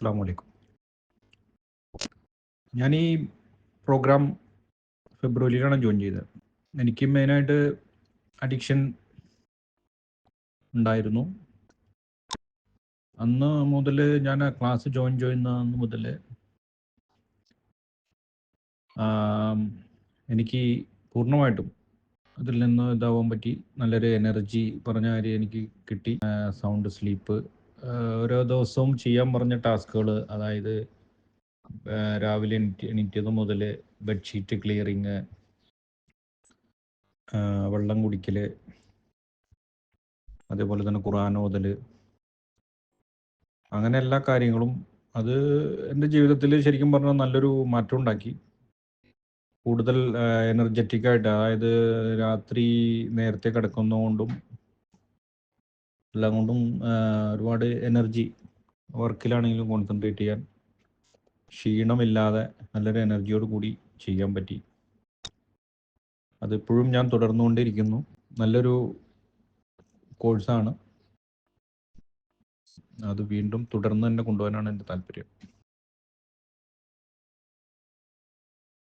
അസ്സാം വലൈക്കും ഞാൻ ഈ പ്രോഗ്രാം ഫെബ്രുവരിയിലാണ് ജോയിൻ ചെയ്തത്. എനിക്ക് മെയിനായിട്ട് അഡിക്ഷൻ ഉണ്ടായിരുന്നു. അന്ന് മുതൽ ഞാൻ ക്ലാസ് ജോയിൻ ചെയ്യുന്ന മുതൽ എനിക്ക് പൂർണമായിട്ടും അതിൽ നിന്ന് ഇതാവാൻ പറ്റി. നല്ലൊരു എനർജി പറഞ്ഞ കാര്യം എനിക്ക് കിട്ടി. സൗണ്ട് സ്ലീപ്പ് ഓരോ ദിവസവും ചെയ്യാൻ പറഞ്ഞ ടാസ്കുകൾ അതായത് രാവിലെ എണീറ്റ് എണീറ്റത് മുതൽ ബെഡ്ഷീറ്റ് ക്ലിയറിങ് വെള്ളം കുടിക്കൽ അതേപോലെ തന്നെ ഖുറാൻ ഓതൽ അങ്ങനെ എല്ലാ കാര്യങ്ങളും അത് എന്റെ ജീവിതത്തിൽ ശരിക്കും പറഞ്ഞാൽ നല്ലൊരു മാറ്റം ഉണ്ടാക്കി. കൂടുതൽ എനർജറ്റിക് ആയിട്ട് അതായത് രാത്രി നേരത്തെ കിടക്കുന്നതുകൊണ്ടും എല്ലാം കൊണ്ടും ഒരുപാട് എനർജി വർക്കിലാണെങ്കിലും കോൺസെൻട്രേറ്റ് ചെയ്യാൻ ക്ഷീണമില്ലാതെ നല്ലൊരു എനർജിയോട് കൂടി ചെയ്യാൻ പറ്റി. അതിപ്പോഴും ഞാൻ തുടർന്നുകൊണ്ടിരിക്കുന്നു. നല്ലൊരു കോഴ്സാണ് അത് വീണ്ടും തുടർന്ന് തന്നെ കൊണ്ടുപോകാനാണ് എന്റെ താല്പര്യം.